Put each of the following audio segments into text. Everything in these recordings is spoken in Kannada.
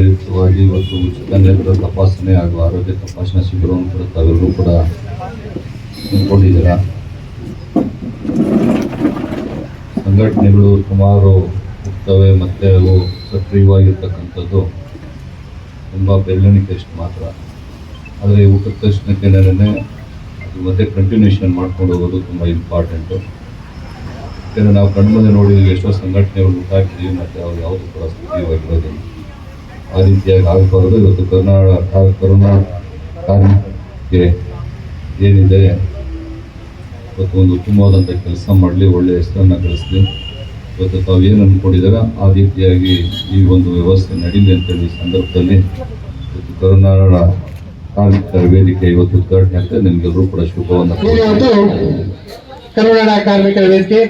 ಪ್ರಯುಕ್ತವಾಗಿ ಇವತ್ತು ಉಚಿತ ನೇತ್ರ ತಪಾಸಣೆ ಹಾಗೂ ಆರೋಗ್ಯ ತಪಾಸಣಾ ಶಿಬಿರವನ್ನು ಕೂಡ ತಾವೆಲ್ಲರೂ ಕೂಡ ಹಮ್ಮಿಕೊಂಡಿದ್ದೀರಾ? ಸಂಘಟನೆಗಳು ಸುಮಾರು ಹೋಗ್ತವೆ ಮತ್ತು ಅವು ಸಕ್ರಿಯವಾಗಿರ್ತಕ್ಕಂಥದ್ದು ತುಂಬ ಬೆರಳಿಣಿಕೆಯಷ್ಟು ಮಾತ್ರ. ಆದರೆ ಊಟದ ತಕ್ಷಣಕ್ಕೆ ನೆನೆ ಅದು ಮತ್ತೆ ಕಂಟಿನ್ಯೂಷನ್ ಮಾಡ್ಕೊಂಡು ಹೋಗೋದು ತುಂಬ ಇಂಪಾರ್ಟೆಂಟು ಯಾಕೆಂದರೆ ನಾವು ಕಣ್ಮುಂದೆ ನೋಡಿದ್ರೆ ಎಷ್ಟೋ ಸಂಘಟನೆಗಳು ಉಂಟಾಗ್ತೀವಿ ಮತ್ತು ಅವ್ರು ಯಾವುದು ಕೂಡ ಸಕ್ರಿಯವಾಗಿರೋದಿಲ್ಲ. ಆ ರೀತಿಯಾಗಿ ಆಗಬಾರದು. ಇವತ್ತು ಕರ್ನಾಟಕ ಕರೋನಾ ಕಾರ್ಮಿಕರಿಗೆ ಏನಿದೆ, ಇವತ್ತು ಒಂದು ಉತ್ತಮವಾದಂಥ ಕೆಲಸ ಮಾಡಲಿ ಒಳ್ಳೆಯ ಹೆಸರನ್ನು ಗಳಿಸಲಿ. ಇವತ್ತು ತಾವು ಏನು ಅಂದ್ಕೊಂಡಿದ್ದಾರೆ ಆ ರೀತಿಯಾಗಿ ಈ ಒಂದು ವ್ಯವಸ್ಥೆ ನಡೀಲಿ ಅಂತೇಳಿ ಈ ಸಂದರ್ಭದಲ್ಲಿ ಇವತ್ತು ಕರುನಾಡ ಕಾರ್ಮಿಕ ವೇದಿಕೆ ಇವತ್ತು ಉದ್ಘಾಟನೆ ಅಂತ ನಿಮಗೆಲ್ಲರೂ ಕೂಡ ಶುಭವನ್ನು ಕರುನಾಡ ಕಾರ್ಮಿಕರ ವೇದಿಕೆ,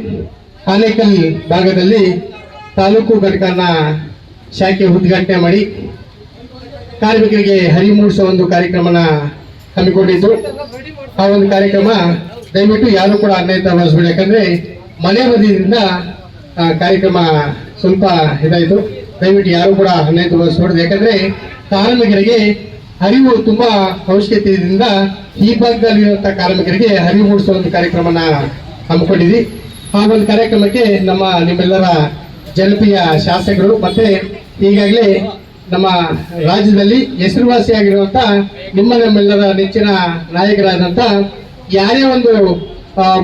ಆನೇಕಲ್ ಭಾಗದಲ್ಲಿ ತಾಲೂಕು ಘಟಕನ ಶಾಖೆ ಉದ್ಘಾಟನೆ ಮಾಡಿ ಕಾರ್ಮಿಕರಿಗೆ ಹರಿವು ಮೂಡಿಸುವ ಒಂದು ಕಾರ್ಯಕ್ರಮನ ಹಮ್ಮಿಕೊಂಡಿದ್ದು, ಆ ಒಂದು ಕಾರ್ಯಕ್ರಮ ದಯವಿಟ್ಟು ಯಾರು ಕೂಡ ಅನ್ಯಾಯ ವಹಿಸ್ಬೇಡಿ ಯಾಕಂದ್ರೆ ಮನೆ ಬದಿಯಿಂದ ಕಾರ್ಯಕ್ರಮ ಸ್ವಲ್ಪ ಇದಾಯಿತು. ದಯವಿಟ್ಟು ಯಾರು ಕೂಡ ಅನ್ಯಾಯ ವಹಿಸ್ಬಾರ್ದು ಯಾಕಂದ್ರೆ ಕಾರ್ಮಿಕರಿಗೆ ಹರಿವು ತುಂಬಾ ಅವಶ್ಯಕತೆಯಿಂದ ಈ ಭಾಗದಲ್ಲಿರುವಂತಹ ಕಾರ್ಮಿಕರಿಗೆ ಹರಿವು ಮೂಡಿಸುವ ಒಂದು ಕಾರ್ಯಕ್ರಮನ ಹಮ್ಮಿಕೊಂಡಿದ್ವಿ. ಆ ಒಂದು ಕಾರ್ಯಕ್ರಮಕ್ಕೆ ನಮ್ಮ ನಿಮ್ಮೆಲ್ಲರ ಜನಪ್ರಿಯ ಶಾಸಕರು ಮತ್ತೆ ಈಗಾಗಲೇ ನಮ್ಮ ರಾಜ್ಯದಲ್ಲಿ ಹೆಸರುವಾಸಿಯಾಗಿರುವಂತ ನಿಮ್ಮ ನಮ್ಮೆಲ್ಲರ ನೆಚ್ಚಿನ ನಾಯಕರಾದಂತ ಯಾರೇ ಒಂದು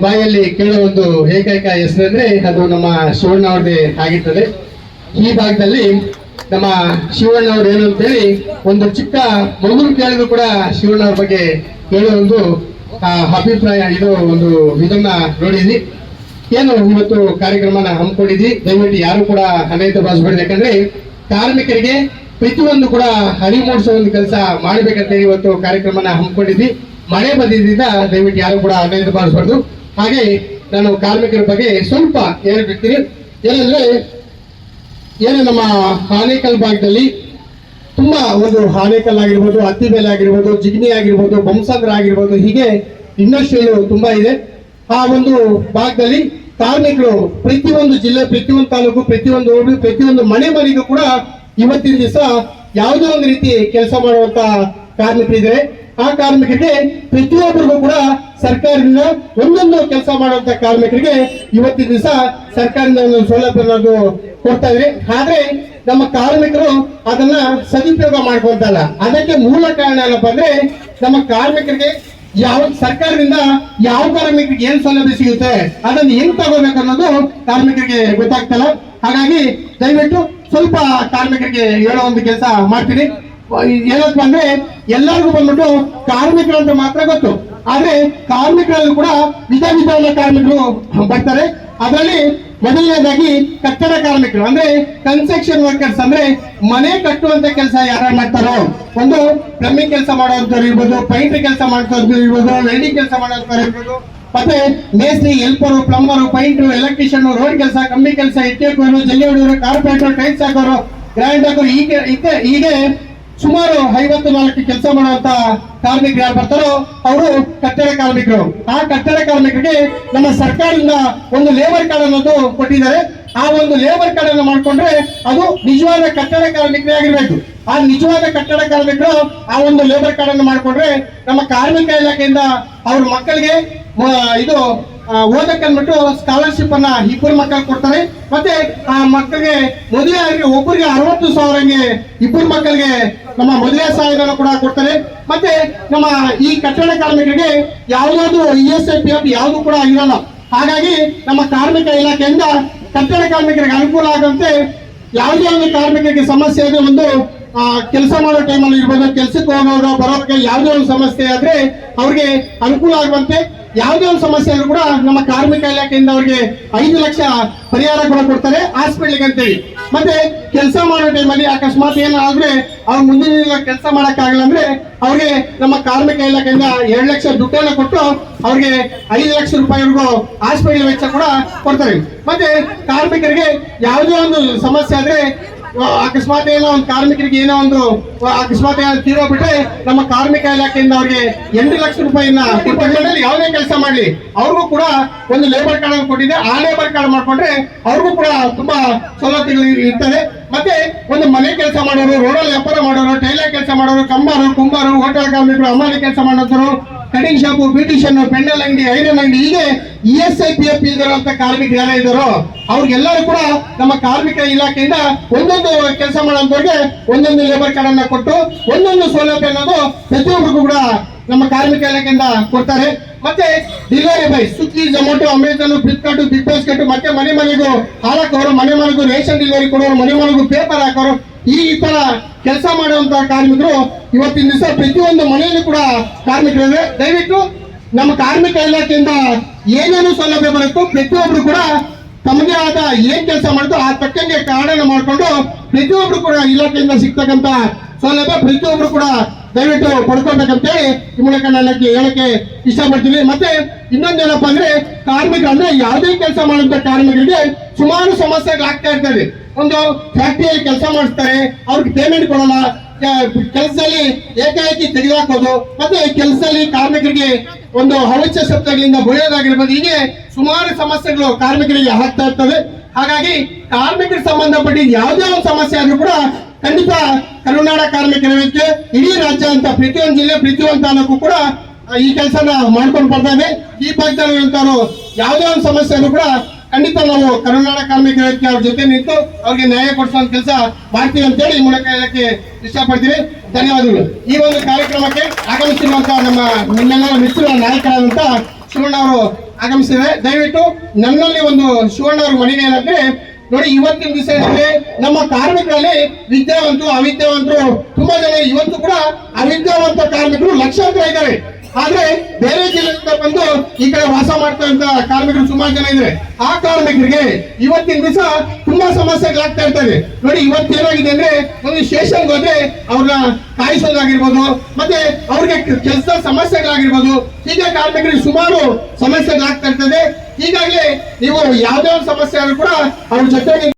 ಬಾಯಲ್ಲಿ ಕೇಳೋ ಒಂದು ಏಕೈಕ ಹೆಸರಂದ್ರೆ ಅದು ನಮ್ಮ ಶಿವಣ್ಣ ಅವ್ರದೇ ಆಗಿರ್ತದೆ. ಈ ಭಾಗದಲ್ಲಿ ನಮ್ಮ ಶಿವಣ್ಣ ಅವ್ರು ಏನು ಅಂತೇಳಿ ಒಂದು ಚಿಕ್ಕ ಮಗುರು ಕೇಳಿದ್ರು ಕೂಡ ಶಿವಣ್ಣ ಅವ್ರ ಬಗ್ಗೆ ಕೇಳೋ ಒಂದು ಅಭಿಪ್ರಾಯ ಇದು ಒಂದು ಇದನ್ನ ನೋಡಿದ್ವಿ. ಏನು ಇವತ್ತು ಕಾರ್ಯಕ್ರಮನ ಹಮ್ಮಿಕೊಂಡಿದ್ವಿ? ದಯವಿಟ್ಟು ಯಾರು ಕೂಡ ಅನೈತ ಭಾವಿಸ್ಬೇಡಿ ಯಾಕಂದ್ರೆ ಕಾರ್ಮಿಕರಿಗೆ ಪ್ರತಿಯೊಂದು ಕೂಡ ಅರಿವು ಮೂಡಿಸೋ ಒಂದು ಕೆಲಸ ಮಾಡ್ಬೇಕಂತೇಳಿ ಇವತ್ತು ಕಾರ್ಯಕ್ರಮನ ಹಮ್ಮಿಕೊಂಡಿದ್ವಿ. ಮಳೆ ಬಂದಿದ್ದರಿಂದ ದಯವಿಟ್ಟು ಯಾರು ಕೂಡ ಅನೈತ ಭಾವಿಸ್ಬಾರ್ದು ಹಾಗೆ ನಾನು ಕಾರ್ಮಿಕರ ಬಗ್ಗೆ ಸ್ವಲ್ಪ ಹೇಳ್ಬಿಡ್ತೀನಿ ಏನಂದ್ರೆ, ಏನು ನಮ್ಮ ಆನೇಕಲ್ ಭಾಗದಲ್ಲಿ ತುಂಬಾ ಒಂದು ಆನೇಕಲ್ ಆಗಿರ್ಬೋದು ಹತ್ತಿಬೇಲೆ ಆಗಿರ್ಬೋದು ಜಿಗ್ನಿ ಆಗಿರ್ಬೋದು ಬಂಸಂದ್ರ ಆಗಿರ್ಬೋದು, ಹೀಗೆ ಇಂಡಸ್ಟ್ರಿಯಲ್ ತುಂಬಾ ಇದೆ. ಆ ಒಂದು ಭಾಗದಲ್ಲಿ ಕಾರ್ಮಿಕರು ಪ್ರತಿಯೊಂದು ಜಿಲ್ಲೆ, ಪ್ರತಿಯೊಂದು ತಾಲೂಕು, ಪ್ರತಿಯೊಂದು ಊರು, ಪ್ರತಿಯೊಂದು ಮನೆ ಮನೆಗೂ ಕೂಡ ಇವತ್ತಿನ ದಿವಸ ಯಾವುದೋ ಒಂದು ರೀತಿ ಕೆಲಸ ಮಾಡುವಂತ ಕಾರ್ಮಿಕರಿದ್ದಾರೆ ಆ ಕಾರ್ಮಿಕರಿಗೆ ಪ್ರತಿಯೊಬ್ಬರಿಗೂ ಕೂಡ ಸರ್ಕಾರದಿಂದ ಒಂದೊಂದು ಕೆಲಸ ಮಾಡುವಂತ ಕಾರ್ಮಿಕರಿಗೆ ಇವತ್ತಿನ ದಿವಸ ಸರ್ಕಾರದಿಂದ ಒಂದು ಸೌಲಭ್ಯ ಕೊಡ್ತಾ ಇದ್ರಿ ಆದ್ರೆ ನಮ್ಮ ಕಾರ್ಮಿಕರು ಅದನ್ನ ಸದುಪಯೋಗ ಮಾಡ್ಕೊಂತಲ್ಲ ಅದಕ್ಕೆ ಮೂಲ ಕಾರಣ ಏನಪ್ಪ ಅಂದ್ರೆ ನಮ್ಮ ಕಾರ್ಮಿಕರಿಗೆ ಯಾವ ಸರ್ಕಾರದಿಂದ ಯಾವ ಕಾರ್ಮಿಕರಿಗೆ ಏನ್ ಸೌಲಭ್ಯ ಸಿಗುತ್ತೆ, ಅದನ್ನ ಹೆಂಗ್ ತಗೋಬೇಕು ಅನ್ನೋದು ಕಾರ್ಮಿಕರಿಗೆ ಗೊತ್ತಾಗ್ತಲ್ಲ. ಹಾಗಾಗಿ ದಯವಿಟ್ಟು ಸ್ವಲ್ಪ ಕಾರ್ಮಿಕರಿಗೆ ಹೇಳೋ ಒಂದು ಕೆಲಸ ಮಾಡ್ತೀನಿ. ಏನಪ್ಪ ಅಂದ್ರೆ, ಎಲ್ಲರಿಗೂ ಬಂದ್ಬಿಟ್ಟು ಕಾರ್ಮಿಕರು ಅಂತ ಮಾತ್ರ ಗೊತ್ತು. ಆದ್ರೆ ಕಾರ್ಮಿಕರಲ್ಲೂ ಕೂಡ ವಿಧ ವಿಧವಾದ ಕಾರ್ಮಿಕರು ಬರ್ತಾರೆ. ಅದರಲ್ಲಿ ಮೊದಲನೇದಾಗಿ ಕಟ್ಟಡ ಕಾರ್ಮಿಕರು, ಅಂದ್ರೆ ಕನ್ಸ್ಟ್ರಕ್ಷನ್ ವರ್ಕರ್ಸ್ ಅಂದ್ರೆ ಮನೆ ಕಟ್ಟುವಂತ ಕೆಲಸ ಯಾರು ಮಾಡ್ತಾರೋ, ಒಂದು ಪ್ಲಂಬಿಂಗ್ ಕೆಲಸ ಮಾಡುವಂತವ್ರು ಇರ್ಬೋದು ಪೈಂಟ್ ಕೆಲಸ ಮಾಡ್ತವ್ರು ಇರ್ಬೋದು ವೆಲ್ಡಿಂಗ್ ಕೆಲಸ ಮಾಡುವಂತವ್ರು ಇರ್ಬೋದು, ಮತ್ತೆ ಮೇಸ್ತ್ರಿ helper plumber painter electrician road ಕೆಲಸ ಕಂಬಿ ಕೆಲಸ ಇಟ್ಟಿಕೋರು ಜಲ್ಲಿ ಹೊಡೆಯೋರು ಕಾರ್ಪೆಂಟರ್ ಟೈಲ್ಸ್ ಹಾಕೋರು ಗ್ರ್ಯಾಂಡ್ ಹಾಕೋರು ಹೀಗೆ- ಹೀಗೆ ಸುಮಾರು ಐವತ್ತು ನಾಲ್ಕು ಕೆಲಸ ಮಾಡುವಂತ ಕಾರ್ಮಿಕರು ಯಾರು ಬರ್ತಾರೋ ಅವರು ಕಟ್ಟಡ ಕಾರ್ಮಿಕರು. ಆ ಕಟ್ಟಡ ಕಾರ್ಮಿಕರಿಗೆ ನಮ್ಮ ಸರ್ಕಾರದಿಂದ ಒಂದು ಲೇಬರ್ ಕಾರ್ಡ್ ಅನ್ನೋದು ಕೊಟ್ಟಿದ್ದಾರೆ. ಆ ಒಂದು ಲೇಬರ್ ಕಾರ್ಡ್ ಅನ್ನು ಮಾಡ್ಕೊಂಡ್ರೆ ಅದು ನಿಜವಾದ ಕಟ್ಟಡ ಕಾರ್ಮಿಕರೇ ಆಗಿರ್ಬೇಕು. ಆ ನಿಜವಾದ ಕಟ್ಟಡ ಕಾರ್ಮಿಕರು ಆ ಒಂದು ಲೇಬರ್ ಕಾರ್ಡ್ ಅನ್ನು ಮಾಡ್ಕೊಂಡ್ರೆ ನಮ್ಮ ಕಾರ್ಮಿಕ ಇಲಾಖೆಯಿಂದ ಅವ್ರ ಮಕ್ಕಳಿಗೆ ಇದು ಆ, ಓದಕ್ಕೆ ಅಂದ್ಬಿಟ್ಟು ಸ್ಕಾಲರ್ಶಿಪ್ ಅನ್ನ ಇಬ್ಬರು ಮಕ್ಕಳು ಕೊಡ್ತಾರೆ. ಮತ್ತೆ ಆ ಮಕ್ಕಳಿಗೆ ಮದುವೆ ಆಗಿ ಒಬ್ಬರಿಗೆ ಅರವತ್ತು ಸಾವಿರಂಗೆ ಇಬ್ಬರು ಮಕ್ಕಳಿಗೆ ನಮ್ಮ ಮದುವೆ ಸಹಾಯಗಳನ್ನು ಕೂಡ ಕೊಡ್ತಾರೆ. ಮತ್ತೆ ನಮ್ಮ ಈ ಕಟ್ಟಡ ಕಾರ್ಮಿಕರಿಗೆ ಯಾವುದಾದ್ರು E S I P F ಯಾವುದು ಕೂಡ ಇರಲ್ಲ. ಹಾಗಾಗಿ ನಮ್ಮ ಕಾರ್ಮಿಕ ಇಲಾಖೆಯಿಂದ ಕಟ್ಟಡ ಕಾರ್ಮಿಕರಿಗೆ ಅನುಕೂಲ ಆಗುವಂತೆ ಯಾವುದೇ ಒಂದು ಕಾರ್ಮಿಕರಿಗೆ ಸಮಸ್ಯೆ ಆದ್ರೆ ಒಂದು ಕೆಲಸ ಮಾಡೋ ಟೈಮಲ್ಲಿ ಇರ್ಬೋದು. ಕೆಲಸಕ್ಕೆ ಹೋಗೋರು ಬರೋರಿಗೆ ಯಾವುದೇ ಒಂದು ಸಮಸ್ಯೆ ಆದ್ರೆ ಅವ್ರಿಗೆ ಅನುಕೂಲ ಆಗುವಂತೆ ಯಾವುದೇ ಒಂದು ಸಮಸ್ಯೆ ಆದ್ರೂ ಕೂಡ ನಮ್ಮ ಕಾರ್ಮಿಕ ಇಲಾಖೆಯಿಂದ ಅವ್ರಿಗೆ ಐದು ಲಕ್ಷ ಪರಿಹಾರ ಕೂಡ ಕೊಡ್ತಾರೆ ಹಾಸ್ಪಿಟ್ಲಿಗೆ ಅಂತೇಳಿ. ಮತ್ತೆ ಕೆಲಸ ಮಾಡೋ ಟೈಮಲ್ಲಿ ಅಕಸ್ಮಾತ್ ಏನಾದ್ರೆ ಅವ್ರು ಮುಂದಿನ ಕೆಲಸ ಮಾಡೋಕ್ಕಾಗಲ್ಲ ಅಂದ್ರೆ ಅವ್ರಿಗೆ ನಮ್ಮ ಕಾರ್ಮಿಕ ಇಲಾಖೆಯಿಂದ ಎರಡು ಲಕ್ಷ ದುಡ್ಡನ್ನ ಕೊಟ್ಟು ಅವ್ರಿಗೆ ಐದು ಲಕ್ಷ ರೂಪಾಯಿವರೆಗೂ ಹಾಸ್ಪಿಟಲ್ ವೆಚ್ಚ ಕೂಡ ಕೊಡ್ತಾರೆ. ಮತ್ತೆ ಕಾರ್ಮಿಕರಿಗೆ ಯಾವುದೇ ಒಂದು ಸಮಸ್ಯೆ ಆದ್ರೆ ಅಕಸ್ಮಾತ್ ಏನೋ ಒಂದು ಕಾರ್ಮಿಕರಿಗೆ ಏನೋ ಒಂದು ಅಕಸ್ಮಾತ್ ಏನೋ ತೀರೋಗ್ಬಿಟ್ರೆ ನಮ್ಮ ಕಾರ್ಮಿಕ ಇಲಾಖೆಯಿಂದ ಅವ್ರಿಗೆ ಎಂಟು ಲಕ್ಷ ರೂಪಾಯಿನ ಯಾವುದೇ ಕೆಲಸ ಮಾಡ್ಲಿ. ಅವ್ರಿಗೂ ಕೂಡ ಒಂದು ಲೇಬರ್ ಕಾರ್ಡ್ ಕೊಟ್ಟಿದೆ. ಆ ಲೇಬರ್ ಕಾರ್ಡ್ ಮಾಡ್ಕೊಂಡ್ರೆ ಅವ್ರಿಗೂ ಕೂಡ ತುಂಬಾ ಸವಲತ್ತುಗಳು ಇರ್ತದೆ. ಮತ್ತೆ ಒಂದು ಮನೆ ಕೆಲಸ ಮಾಡೋರು, ರೋಡಲ್ಲಿ ವ್ಯಾಪಾರ ಮಾಡೋರು, ಟೈಲರ್ ಕೆಲಸ ಮಾಡೋರು, ಕಂಬಾರು, ಕುಂಬಾರು, ಹೋಟೆಲ್ ಕಾರ್ಮಿಕರು ಅಮಾಲಿ ಕೆಲಸ ಮಾಡೋರು ಕಟಿಂಗ್ ಶಾಪು ಬ್ಯೂಟಿಷಿಯನ್ ಪೆಂಡಲ್ ಅಂಗಡಿ, ಐರನ್ ಅಂಗಡಿ, ಹೀಗೆ E S I P F ಇಲ್ಲಿರುವಂತ ಕಾರ್ಮಿಕರು ಯಾರ ಇದ್ದಾರೋ ಅವ್ರಿಗೆಲ್ಲರೂ ಕೂಡ ನಮ್ಮ ಕಾರ್ಮಿಕ ಇಲಾಖೆಯಿಂದ ಒಂದೊಂದು ಕೆಲಸ ಮಾಡೋಂಥವ್ರಿಗೆ ಒಂದೊಂದು ಲೇಬರ್ ಕಾರ್ಡ್ ಅನ್ನ ಕೊಟ್ಟು, ಒಂದೊಂದು ಸೌಲಭ್ಯ ಅನ್ನೋದು ಪ್ರತಿಯೊಬ್ಬರಿಗೂ ಕೂಡ ನಮ್ಮ ಕಾರ್ಮಿಕ ಇಲಾಖೆಯಿಂದ ಕೊಡ್ತಾರೆ. ಮತ್ತೆ delivery by Swiggy Zomato Amazon Flipkart Big Basket ಮತ್ತೆ ಮನೆ ಮನೆಗೂ ಹಾಳಾಕೋರು ಮನೆ ಮನೆಗೂ ರೇಷನ್ ಡೆಲಿವರಿ ಕೊಡೋರು, ಮನೆ ಮನೆಗೂ ಪೇಪರ್ ಹಾಕೋರು ಈ ತರ ಕೆಲಸ ಮಾಡುವಂತ ಕಾರ್ಮಿಕರು ಇವತ್ತಿನ ದಿವಸ ಪ್ರತಿಯೊಂದು ಮನೆಯಲ್ಲೂ ಕೂಡ ಕಾರ್ಮಿಕರಿವೆ ದಯವಿಟ್ಟು ನಮ್ಮ ಕಾರ್ಮಿಕ ಇಲಾಖೆಯಿಂದ ಏನೇನು ಸೌಲಭ್ಯ ಬರುತ್ತೋ ಪ್ರತಿಯೊಬ್ರು ಕೂಡ ತಮ್ಮದೇ ಆದ ಏನ್ ಕೆಲಸ ಮಾಡುತ್ತೋ ಆ ತಕ್ಕಂಗೆ ಕಾರಣ ಮಾಡಿಕೊಂಡು ಪ್ರತಿಯೊಬ್ರು ಕೂಡ ಇಲಾಖೆಯಿಂದ ಸಿಗ್ತಕ್ಕಂತ ಸೌಲಭ್ಯ ಪ್ರತಿಯೊಬ್ರು ಕೂಡ ದಯವಿಟ್ಟು ಪಡ್ಕೊಳ್ಬೇಕಂತೇಳಿ ಈ ಮೂಲಕ ನನ್ನ ಹೇಳಕ್ಕೆ ಇಷ್ಟಪಡ್ತೀನಿ. ಮತ್ತೆ ಇನ್ನೊಂದೇನಪ್ಪ ಅಂದ್ರೆ ಕಾರ್ಮಿಕರು ಅಂದ್ರೆ ಯಾವುದೇ ಕೆಲಸ ಮಾಡುವಂತ ಕಾರ್ಮಿಕರಿಗೆ ಸುಮಾರು ಸಮಸ್ಯೆಗಳಾಗ್ತಾ ಇರ್ತದೆ. ಒಂದು ಫ್ಯಾಕ್ಟ್ರಿಯಲ್ಲಿ ಕೆಲಸ ಮಾಡಿಸ್ತಾರೆ, ಅವ್ರಿಗೆ ಪೇಮೆಂಟ್ ಕೊಡಲ್ಲ ಕೆಲಸದಲ್ಲಿ ಏಕಾಏಕಿ ತೆಗೆದಾಕೋದು ಮತ್ತೆ ಕೆಲಸದಲ್ಲಿ ಕಾರ್ಮಿಕರಿಗೆ ಒಂದು ಅವಾಚ್ಯ ಶಬ್ದಗಳಿಂದ ಬೆಳೆಯೋದಾಗಿರ್ಬೋದು. ಹೀಗೆ ಸುಮಾರು ಸಮಸ್ಯೆಗಳು ಕಾರ್ಮಿಕರಿಗೆ ಆಗ್ತಾ ಇರ್ತವೆ. ಹಾಗಾಗಿ ಕಾರ್ಮಿಕರಿಗೆ ಸಂಬಂಧಪಟ್ಟ ಯಾವುದೇ ಒಂದು ಸಮಸ್ಯೆ ಆದ್ರೂ ಕೂಡ ಖಂಡಿತ ಕರುನಾಡ ಕಾರ್ಮಿಕರ ಇಡೀ ರಾಜ್ಯ ಅಂತ, ಪ್ರತಿಯೊಂದು ಜಿಲ್ಲೆ, ಪ್ರತಿಯೊಂದು ತಾಲೂಕು ಕೂಡ ಈ ಕೆಲಸನ ಮಾಡ್ಕೊಂಡು ಬರ್ತಾ ಇದೆ. ಈ ಭಾಗದಲ್ಲಿ ಯಾವುದೇ ಒಂದು ಸಮಸ್ಯೆ ಕೂಡ ಖಂಡಿತ ನಾವು ಕರುನಾಡ ಕಾರ್ಮಿಕ ಇಲಾಖೆ ಅವ್ರ ಜೊತೆ ನಿಂತು ಅವ್ರಿಗೆ ನ್ಯಾಯ ಕೊಡಿಸುವಂತ ಕೆಲಸ ಮಾಡ್ತೀವಿ ಅಂತೇಳಿ ಈ ಮೂಲಕ ಹೇಳಕ್ಕೆ ಇಷ್ಟಪಡ್ತೀವಿ ಧನ್ಯವಾದಗಳು. ಈ ಒಂದು ಕಾರ್ಯಕ್ರಮಕ್ಕೆ ಆಗಮಿಸಿರುವಂತಹ ನಮ್ಮ ನಿಮ್ಮೆಲ್ಲರ ಮಿತ್ರ ನಾಯಕರಾದಂತ ಶಿವಣ್ಣ ಅವರು ಆಗಮಿಸಿದ್ದಾರೆ. ದಯವಿಟ್ಟು ನನ್ನಲ್ಲಿ ಒಂದು ಶಿವಣ್ಣ ಅವರು ಮನೆಗೆ ಏನಂದ್ರೆ, ನೋಡಿ ಇವತ್ತಿನ ದಿವಸ ನಮ್ಮ ಕಾರ್ಮಿಕರಲ್ಲಿ ವಿದ್ಯಾವಂತರು, ಅವಿದ್ಯಾವಂತರು, ತುಂಬಾ ಜನ ಇವತ್ತು ಕೂಡ ಅವಿದ್ಯಾವಂತ ಕಾರ್ಮಿಕರು ಲಕ್ಷಾಂತರ ಇದ್ದಾರೆ. ಆದ್ರೆ ಬೇರೆ ಜಿಲ್ಲೆಯಿಂದ ಬಂದು ಈ ಕಡೆ ವಾಸ ಮಾಡ್ತಾ ಇದ್ದ ಕಾರ್ಮಿಕರು ಸುಮಾರು ಜನ ಇದ್ದಾರೆ ಆ ಕಾರ್ಮಿಕರಿಗೆ ಇವತ್ತಿನ ದಿವಸ ತುಂಬಾ ಸಮಸ್ಯೆಗಳಾಗ್ತಾ ಇರ್ತದೆ. ನೋಡಿ, ಇವತ್ತು ಏನಾಗಿದೆ ಅಂದ್ರೆ ಒಂದು ಸ್ಟೇಷನ್ಗೆ ಹೋದ್ರೆ ಅವ್ರನ್ನ ಕಾಯಿಸೋದಾಗಿರ್ಬೋದು, ಮತ್ತೆ ಅವ್ರಿಗೆ ಕೆಲಸ ಸಮಸ್ಯೆಗಳಾಗಿರ್ಬೋದು, ಹೀಗೆ ಕಾರ್ಮಿಕರಿಗೆ ಸುಮಾರು ಸಮಸ್ಯೆಗಳಾಗ್ತಾ ಇರ್ತದೆ. ಹೀಗಾಗಿ ನೀವು ಯಾವ್ದಾವ್ ಸಮಸ್ಯೆ ಆದ್ರೂ ಕೂಡ ಅವ್ರ ಜೊತೆಗೆ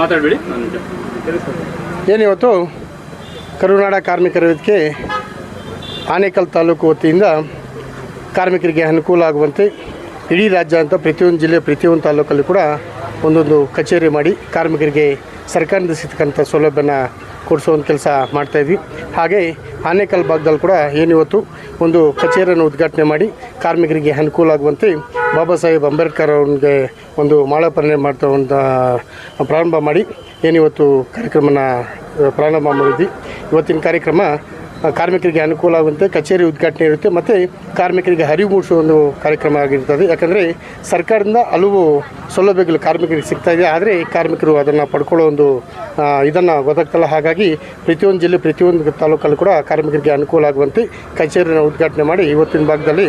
ಮಾತಾಡಬೇಡಿ. ಏನಿವತ್ತು ಕರುನಾಡ ಕಾರ್ಮಿಕರ ವೇದಿಕೆ ಆನೇಕಲ್ ತಾಲೂಕು ವತಿಯಿಂದ ಕಾರ್ಮಿಕರಿಗೆ ಅನುಕೂಲ ಆಗುವಂತೆ ಇಡೀ ರಾಜ್ಯ ಅಂತ ಪ್ರತಿಯೊಂದು ಜಿಲ್ಲೆ, ಪ್ರತಿಯೊಂದು ತಾಲೂಕಲ್ಲಿ ಕೂಡ ಒಂದೊಂದು ಕಚೇರಿ ಮಾಡಿ ಕಾರ್ಮಿಕರಿಗೆ ಸರ್ಕಾರದಿಂದ ಸಿಗ್ತಕ್ಕಂಥ ಸೌಲಭ್ಯನ ಕೊಡಿಸುವಂಥ ಕೆಲಸ ಮಾಡ್ತಾಯಿದ್ವಿ ಹಾಗೆ ಆನೇಕಲ್ ಭಾಗದಲ್ಲಿ ಕೂಡ ಏನಿವತ್ತು ಒಂದು ಕಚೇರಿಯನ್ನು ಉದ್ಘಾಟನೆ ಮಾಡಿ ಕಾರ್ಮಿಕರಿಗೆ ಅನುಕೂಲ ಆಗುವಂತೆ ಬಾಬಾ ಸಾಹೇಬ್ ಅಂಬೇಡ್ಕರ್ ಅವ್ರಿಗೆ ಒಂದು ಮಾಲಾರ್ಪಣೆ ಮಾಡ್ತಾ ಒಂದು ಪ್ರಾರಂಭ ಮಾಡಿ ಏನಿವತ್ತು ಕಾರ್ಯಕ್ರಮನ ಪ್ರಾರಂಭ ಮಾಡಿದ್ವಿ. ಇವತ್ತಿನ ಕಾರ್ಯಕ್ರಮ ಕಾರ್ಮಿಕರಿಗೆ ಅನುಕೂಲ ಆಗುವಂತೆ ಕಚೇರಿ ಉದ್ಘಾಟನೆ ಇರುತ್ತೆ. ಮತ್ತು ಕಾರ್ಮಿಕರಿಗೆ ಅರಿವು ಮೂಡಿಸುವ ಒಂದು ಕಾರ್ಯಕ್ರಮ ಆಗಿರ್ತದೆ. ಯಾಕಂದರೆ ಸರ್ಕಾರದಿಂದ ಹಲವು ಸೌಲಭ್ಯಗಳು ಕಾರ್ಮಿಕರಿಗೆ ಸಿಗ್ತಾ ಇದೆ. ಆದರೆ ಕಾರ್ಮಿಕರು ಅದನ್ನು ಪಡ್ಕೊಳ್ಳೋ ಒಂದು ಇದನ್ನು ಗೊತ್ತಾಗ್ತಲ್ಲ ಹಾಗಾಗಿ ಪ್ರತಿಯೊಂದು ಜಿಲ್ಲೆ, ಪ್ರತಿಯೊಂದು ತಾಲೂಕಲ್ಲೂ ಕೂಡ ಕಾರ್ಮಿಕರಿಗೆ ಅನುಕೂಲ ಆಗುವಂತೆ ಕಚೇರಿನ ಉದ್ಘಾಟನೆ ಮಾಡಿ ಇವತ್ತಿನ ಭಾಗದಲ್ಲಿ,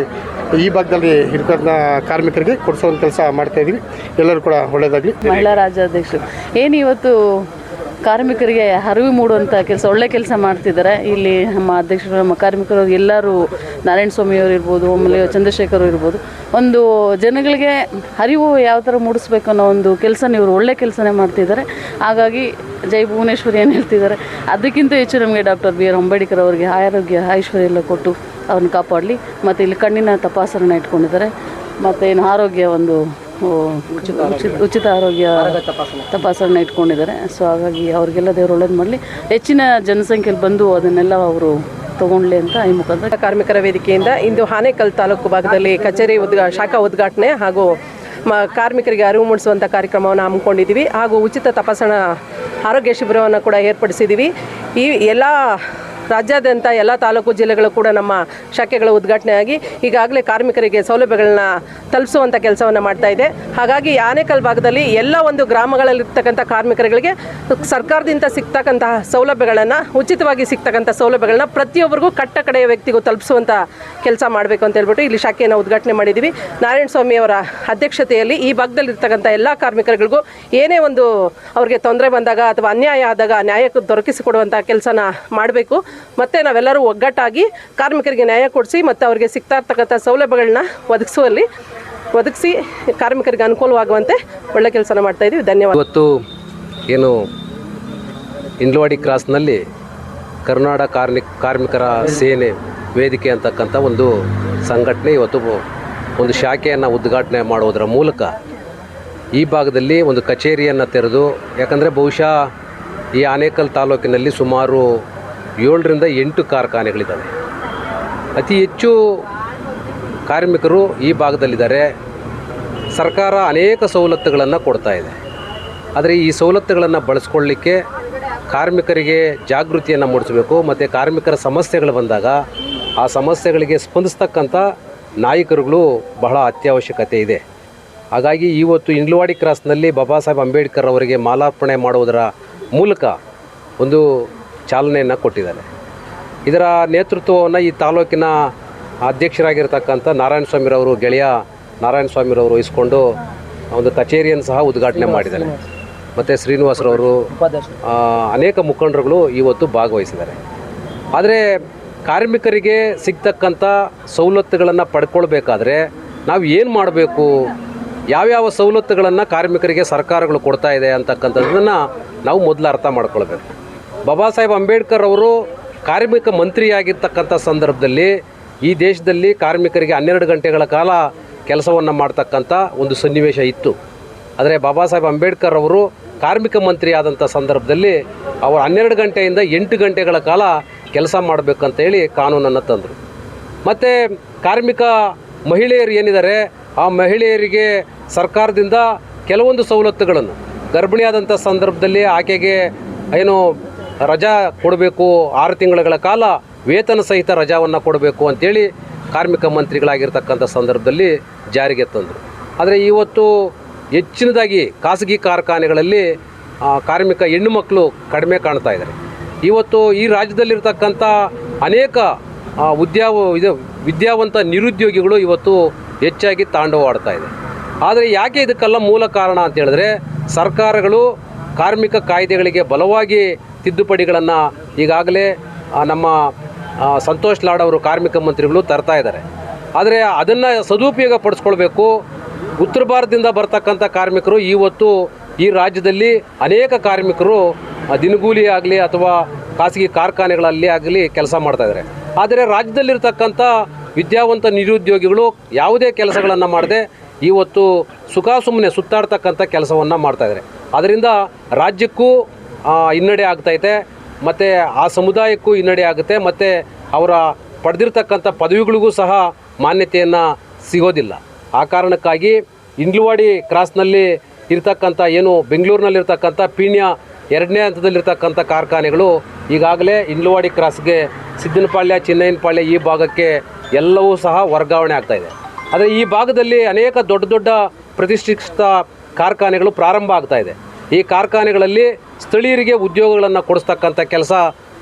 ಈ ಭಾಗದಲ್ಲಿ ಇರ್ತಕ್ಕಂಥ ಕಾರ್ಮಿಕರಿಗೆ ಕೊಡಿಸೋ ಕೆಲಸ ಮಾಡ್ತಾಯಿದ್ವಿ ಎಲ್ಲರೂ ಕೂಡ ಒಳ್ಳೆಯದಾಗಲಿ ಮಹಿಳಾ ರಾಜ್ಯಾಧ್ಯಕ್ಷರು ಏನು ಇವತ್ತು ಕಾರ್ಮಿಕರಿಗೆ ಅರಿವು ಮೂಡುವಂಥ ಕೆಲಸ, ಒಳ್ಳೆ ಕೆಲಸ ಮಾಡ್ತಿದ್ದಾರೆ. ಇಲ್ಲಿ ನಮ್ಮ ಅಧ್ಯಕ್ಷರು, ನಮ್ಮ ಕಾರ್ಮಿಕರು, ಎಲ್ಲರೂ ನಾರಾಯಣ ಸ್ವಾಮಿಯವರು ಇರ್ಬೋದು, ಆಮೇಲೆ ಚಂದ್ರಶೇಖರ್ ಇರ್ಬೋದು. ಒಂದು ಜನಗಳಿಗೆ ಅರಿವು ಯಾವ ಥರ ಮೂಡಿಸ್ಬೇಕು ಅನ್ನೋ ಒಂದು ಕೆಲಸ ಇವರು ಒಳ್ಳೆ ಕೆಲಸನೇ ಮಾಡ್ತಿದ್ದಾರೆ. ಹಾಗಾಗಿ ಜೈ ಭುವನೇಶ್ವರಿ ಏನು ಹೇಳ್ತಿದ್ದಾರೆ. ಅದಕ್ಕಿಂತ ಹೆಚ್ಚು ನಮಗೆ ಡಾಕ್ಟರ್ ಬಿ ಆರ್ ಅಂಬೇಡ್ಕರ್ ಅವರಿಗೆ ಆರೋಗ್ಯ, ಐಶ್ವರ್ಯ ಎಲ್ಲ ಕೊಟ್ಟು ಅವ್ರನ್ನ ಕಾಪಾಡಲಿ. ಮತ್ತು ಇಲ್ಲಿ ಕಣ್ಣಿನ ತಪಾಸಣೆ ಇಟ್ಕೊಂಡಿದ್ದಾರೆ. ಮತ್ತು ಏನು ಆರೋಗ್ಯ ಒಂದು ಉಚಿತ ಉಚಿತ ಆರೋಗ್ಯ ತಪಾಸಣೆ ಇಟ್ಕೊಂಡಿದ್ದಾರೆ. ಸೊ ಹಾಗಾಗಿ ಅವ್ರಿಗೆಲ್ಲ ದೇವ್ರು ಒಳ್ಳೇದು ಮಾಡಲಿ. ಹೆಚ್ಚಿನ ಜನಸಂಖ್ಯೆಯಲ್ಲಿ ಬಂದು ಅದನ್ನೆಲ್ಲ ಅವರು ತಗೊಂಡ್ಲಿ ಅಂತ ಈ ಮುಖಾಂತರ ಕಾರ್ಮಿಕರ ವೇದಿಕೆಯಿಂದ ಇಂದು ಹಾನೇಕಲ್ ತಾಲೂಕು ಭಾಗದಲ್ಲಿ ಕಚೇರಿ ಉದ್ಘಾ, ಶಾಖಾ ಉದ್ಘಾಟನೆ ಹಾಗೂ ಮ, ಕಾರ್ಮಿಕರಿಗೆ ಅರಿವು ಮೂಡಿಸುವಂಥ ಕಾರ್ಯಕ್ರಮವನ್ನು ಹಮ್ಮಿಕೊಂಡಿದ್ದೀವಿ. ಹಾಗೂ ಉಚಿತ ತಪಾಸಣಾ ಆರೋಗ್ಯ ಶಿಬಿರವನ್ನು ಕೂಡ ಏರ್ಪಡಿಸಿದ್ದೀವಿ. ಈ ಎಲ್ಲ ರಾಜ್ಯಾದ್ಯಂತ ಎಲ್ಲ ತಾಲೂಕು ಜಿಲ್ಲೆಗಳು ಕೂಡ ನಮ್ಮ ಶಾಖೆಗಳ ಉದ್ಘಾಟನೆಯಾಗಿ ಈಗಾಗಲೇ ಕಾರ್ಮಿಕರಿಗೆ ಸೌಲಭ್ಯಗಳನ್ನ ತಲುಪಿಸುವಂಥ ಕೆಲಸವನ್ನು ಮಾಡ್ತಾ ಇದೆ. ಹಾಗಾಗಿ ಆನೇಕಲ್ ಭಾಗದಲ್ಲಿ ಎಲ್ಲ ಒಂದು ಗ್ರಾಮಗಳಲ್ಲಿರ್ತಕ್ಕಂಥ ಕಾರ್ಮಿಕರುಗಳಿಗೆ ಸರ್ಕಾರದಿಂದ ಸಿಗ್ತಕ್ಕಂತಹ ಸೌಲಭ್ಯಗಳನ್ನು, ಉಚಿತವಾಗಿ ಸಿಗ್ತಕ್ಕಂಥ ಸೌಲಭ್ಯಗಳನ್ನ ಪ್ರತಿಯೊಬ್ಬರಿಗೂ ಕಟ್ಟ ಕಡೆಯ ವ್ಯಕ್ತಿಗೂ ತಲುಪಿಸುವಂಥ ಕೆಲಸ ಮಾಡಬೇಕು ಅಂತ ಹೇಳ್ಬಿಟ್ಟು ಇಲ್ಲಿ ಶಾಖೆಯನ್ನು ಉದ್ಘಾಟನೆ ಮಾಡಿದ್ದೀವಿ ನಾರಾಯಣ ಸ್ವಾಮಿ ಅವರ ಅಧ್ಯಕ್ಷತೆಯಲ್ಲಿ ಈ ಭಾಗದಲ್ಲಿರ್ತಕ್ಕಂಥ ಎಲ್ಲ ಕಾರ್ಮಿಕರುಗಳಿಗೂ ಏನೇ ಒಂದು ಅವರಿಗೆ ತೊಂದರೆ ಬಂದಾಗ ಅಥವಾ ಅನ್ಯಾಯ ಆದಾಗ ನ್ಯಾಯಕ್ಕೆ ದೊರಕಿಸಿಕೊಡುವಂಥ ಕೆಲಸನ ಮಾಡಬೇಕು. ಮತ್ತು ನಾವೆಲ್ಲರೂ ಒಗ್ಗಟ್ಟಾಗಿ ಕಾರ್ಮಿಕರಿಗೆ ನ್ಯಾಯ ಕೊಡಿಸಿ ಮತ್ತು ಅವರಿಗೆ ಸಿಗ್ತಾ ಇರ್ತಕ್ಕಂಥ ಸೌಲಭ್ಯಗಳನ್ನ ಒದಗಿಸುವಲ್ಲಿ ಒದಗಿಸಿ ಕಾರ್ಮಿಕರಿಗೆ ಅನುಕೂಲವಾಗುವಂತೆ ಒಳ್ಳೆ ಕೆಲಸನ ಮಾಡ್ತಾ ಇದ್ದೀವಿ ಧನ್ಯವಾದ. ಇವತ್ತು ಏನು ಇಂಡ್ಲವಾಡಿ ಕ್ರಾಸ್ನಲ್ಲಿ ಕರ್ನಾಟಕ ಕಾರ್ಮಿಕ ಕಾರ್ಮಿಕರ ಸೇನೆ ವೇದಿಕೆ ಅಂತಕ್ಕಂಥ ಒಂದು ಸಂಘಟನೆ ಇವತ್ತು ಒಂದು ಶಾಖೆಯನ್ನು ಉದ್ಘಾಟನೆ ಮಾಡುವುದರ ಮೂಲಕ ಈ ಭಾಗದಲ್ಲಿ ಒಂದು ಕಚೇರಿಯನ್ನು ತೆರೆದು, ಯಾಕಂದರೆ ಬಹುಶಃ ಈ ಆನೇಕಲ್ ತಾಲೂಕಿನಲ್ಲಿ ಸುಮಾರು ಏಳರಿಂದ ಎಂಟು ಕಾರ್ಖಾನೆಗಳಿದ್ದಾವೆ. ಅತಿ ಹೆಚ್ಚು ಕಾರ್ಮಿಕರು ಈ ಭಾಗದಲ್ಲಿದ್ದಾರೆ. ಸರ್ಕಾರ ಅನೇಕ ಸವಲತ್ತುಗಳನ್ನು ಕೊಡ್ತಾ ಇದೆ. ಆದರೆ ಈ ಸವಲತ್ತುಗಳನ್ನು ಬಳಸ್ಕೊಳ್ಳಿಕ್ಕೆ ಕಾರ್ಮಿಕರಿಗೆ ಜಾಗೃತಿಯನ್ನು ಮೂಡಿಸಬೇಕು, ಮತ್ತು ಕಾರ್ಮಿಕರ ಸಮಸ್ಯೆಗಳು ಬಂದಾಗ ಆ ಸಮಸ್ಯೆಗಳಿಗೆ ಸ್ಪಂದಿಸ್ತಕ್ಕಂಥ ನಾಯಕರುಗಳು ಬಹಳ ಅತ್ಯವಶ್ಯಕತೆ ಇದೆ. ಹಾಗಾಗಿ ಇವತ್ತು ಇಂಡ್ಲವಾಡಿ ಕ್ರಾಸ್ನಲ್ಲಿ ಬಾಬಾ ಸಾಹೇಬ್ ಅಂಬೇಡ್ಕರ್ ಅವರಿಗೆ ಮಾಲಾರ್ಪಣೆ ಮಾಡುವುದರ ಮೂಲಕ ಒಂದು ಚಾಲನೆಯನ್ನು ಕೊಟ್ಟಿದ್ದಾರೆ. ಇದರ ನೇತೃತ್ವವನ್ನು ಈ ತಾಲೂಕಿನ ಅಧ್ಯಕ್ಷರಾಗಿರ್ತಕ್ಕಂಥ ನಾರಾಯಣ ಸ್ವಾಮಿರವರು ಗೆಳೆಯ ನಾರಾಯಣ ಸ್ವಾಮಿರವರು ವಹಿಸ್ಕೊಂಡು ಒಂದು ಕಚೇರಿಯನ್ನು ಸಹ ಉದ್ಘಾಟನೆ ಮಾಡಿದ್ದಾರೆ. ಮತ್ತು ಶ್ರೀನಿವಾಸರವರು ಅನೇಕ ಮುಖಂಡರುಗಳು ಇವತ್ತು ಭಾಗವಹಿಸಿದ್ದಾರೆ. ಆದರೆ ಕಾರ್ಮಿಕರಿಗೆ ಸಿಗ್ತಕ್ಕಂಥ ಸವಲತ್ತುಗಳನ್ನು ಪಡ್ಕೊಳ್ಬೇಕಾದ್ರೆ ನಾವು ಏನು ಮಾಡಬೇಕು? ಯಾವ್ಯಾವ ಸವಲತ್ತುಗಳನ್ನು ಕಾರ್ಮಿಕರಿಗೆ ಸರ್ಕಾರಗಳು ಕೊಡ್ತಾ ಇದೆ ಅಂತಕ್ಕಂಥದ್ದನ್ನು ನಾವು ಮೊದಲು ಅರ್ಥ ಮಾಡ್ಕೊಳ್ಬೇಕು. ಬಾಬಾ ಸಾಹೇಬ್ ಅಂಬೇಡ್ಕರ್ ಅವರು ಕಾರ್ಮಿಕ ಮಂತ್ರಿಯಾಗಿರ್ತಕ್ಕಂಥ ಸಂದರ್ಭದಲ್ಲಿ ಈ ದೇಶದಲ್ಲಿ ಕಾರ್ಮಿಕರಿಗೆ ಹನ್ನೆರಡು ಗಂಟೆಗಳ ಕಾಲ ಕೆಲಸವನ್ನು ಮಾಡ್ತಕ್ಕಂಥ ಒಂದು ಸನ್ನಿವೇಶ ಇತ್ತು. ಆದರೆ ಬಾಬಾ ಸಾಹೇಬ್ ಅಂಬೇಡ್ಕರ್ ಅವರು ಕಾರ್ಮಿಕ ಮಂತ್ರಿ ಆದಂಥ ಸಂದರ್ಭದಲ್ಲಿ ಅವರು ಹನ್ನೆರಡು ಗಂಟೆಯಿಂದ ಎಂಟು ಗಂಟೆಗಳ ಕಾಲ ಕೆಲಸ ಮಾಡಬೇಕಂತೇಳಿ ಕಾನೂನನ್ನು ತಂದರು. ಮತ್ತು ಕಾರ್ಮಿಕ ಮಹಿಳೆಯರು ಏನಿದ್ದಾರೆ, ಆ ಮಹಿಳೆಯರಿಗೆ ಸರ್ಕಾರದಿಂದ ಕೆಲವೊಂದು ಸವಲತ್ತುಗಳನ್ನು ಗರ್ಭಿಣಿಯಾದಂಥ ಸಂದರ್ಭದಲ್ಲಿ ಆಕೆಗೆ ಏನು ರಜಾ ಕೊಡಬೇಕು ಆರು ತಿಂಗಳ ಕಾಲ ವೇತನ ಸಹಿತ ರಜಾವನ್ನು ಕೊಡಬೇಕು ಅಂತೇಳಿ ಕಾರ್ಮಿಕ ಮಂತ್ರಿಗಳಾಗಿರ್ತಕ್ಕಂಥ ಸಂದರ್ಭದಲ್ಲಿ ಜಾರಿಗೆ ತಂದರು. ಆದರೆ ಇವತ್ತು ಹೆಚ್ಚಿನದಾಗಿ ಖಾಸಗಿ ಕಾರ್ಖಾನೆಗಳಲ್ಲಿ ಕಾರ್ಮಿಕ ಹೆಣ್ಣು ಮಕ್ಕಳು ಕಡಿಮೆ ಕಾಣ್ತಾ ಇದ್ದಾರೆ ಇವತ್ತು ಈ ರಾಜ್ಯದಲ್ಲಿರ್ತಕ್ಕಂಥ ಅನೇಕ ಉದ್ಯಾ ವಿದ್ಯಾವಂತ ನಿರುದ್ಯೋಗಿಗಳು ಇವತ್ತು ಹೆಚ್ಚಾಗಿ ತಾಂಡವಾಡ್ತಾ ಇದೆ. ಆದರೆ ಯಾಕೆ ಇದಕ್ಕೆಲ್ಲ ಮೂಲ ಕಾರಣ ಅಂತ ಹೇಳಿದ್ರೆ ಸರ್ಕಾರಗಳು ಕಾರ್ಮಿಕ ಕಾಯ್ದೆಗಳಿಗೆ ಬಲವಾಗಿ ತಿದ್ದುಪಡಿಗಳನ್ನು ಈಗಾಗಲೇ ನಮ್ಮ ಸಂತೋಷ್ ಲಾಡ್ ಅವರು ಕಾರ್ಮಿಕ ಮಂತ್ರಿಗಳು ತರ್ತಾ ಇದ್ದಾರೆ. ಆದರೆ ಅದನ್ನು ಸದುಪಯೋಗ ಪಡಿಸ್ಕೊಳ್ಬೇಕು. ಉತ್ತರ ಭಾರತದಿಂದ ಬರ್ತಕ್ಕಂಥ ಕಾರ್ಮಿಕರು ಇವತ್ತು ಈ ರಾಜ್ಯದಲ್ಲಿ ಅನೇಕ ಕಾರ್ಮಿಕರು ದಿನಗೂಲಿ ಆಗಲಿ ಅಥವಾ ಖಾಸಗಿ ಕಾರ್ಖಾನೆಗಳಲ್ಲಿ ಆಗಲಿ ಕೆಲಸ ಮಾಡ್ತಾ ಇದ್ದಾರೆ. ಆದರೆ ರಾಜ್ಯದಲ್ಲಿರ್ತಕ್ಕಂಥ ವಿದ್ಯಾವಂತ ನಿರುದ್ಯೋಗಿಗಳು ಯಾವುದೇ ಕೆಲಸಗಳನ್ನು ಮಾಡದೆ ಇವತ್ತು ಸುಖಾಸುಮ್ಮನೆ ಸುತ್ತಾಡ್ತಕ್ಕಂಥ ಕೆಲಸವನ್ನು ಮಾಡ್ತಾ ಇದ್ದಾರೆ. ಅದರಿಂದ ರಾಜ್ಯಕ್ಕೂ ಹಿನ್ನಡೆ ಆಗ್ತೈತೆ ಮತ್ತು ಆ ಸಮುದಾಯಕ್ಕೂ ಹಿನ್ನಡೆ ಆಗುತ್ತೆ. ಮತ್ತು ಅವರ ಪಡೆದಿರ್ತಕ್ಕಂಥ ಪದವಿಗಳಿಗೂ ಸಹ ಮಾನ್ಯತೆಯನ್ನು ಸಿಗೋದಿಲ್ಲ. ಆ ಕಾರಣಕ್ಕಾಗಿ ಇಂಡ್ಲವಾಡಿ ಕ್ರಾಸ್ನಲ್ಲಿ ಇರ್ತಕ್ಕಂಥ ಏನು ಬೆಂಗಳೂರಿನಲ್ಲಿರ್ತಕ್ಕಂಥ ಪೀಣ್ಯ ಎರಡನೇ ಹಂತದಲ್ಲಿರ್ತಕ್ಕಂಥ ಕಾರ್ಖಾನೆಗಳು ಈಗಾಗಲೇ ಇಂಡ್ಲವಾಡಿ ಕ್ರಾಸ್ಗೆ ಸಿದ್ದನಪಾಳ್ಯ ಚಿನ್ನಯ್ಯನಪಾಳ್ಯ ಈ ಭಾಗಕ್ಕೆ ಎಲ್ಲವೂ ಸಹ ವರ್ಗಾವಣೆ ಆಗ್ತಾಯಿದೆ ಆದರೆ ಈ ಭಾಗದಲ್ಲಿ ಅನೇಕ ದೊಡ್ಡ ದೊಡ್ಡ ಪ್ರತಿಷ್ಠಿತ ಕಾರ್ಖಾನೆಗಳು ಪ್ರಾರಂಭ ಆಗ್ತಾಯಿದೆ ಈ ಕಾರ್ಖಾನೆಗಳಲ್ಲಿ ಸ್ಥಳೀಯರಿಗೆ ಉದ್ಯೋಗಗಳನ್ನು ಕೊಡಿಸ್ತಕ್ಕಂಥ ಕೆಲಸ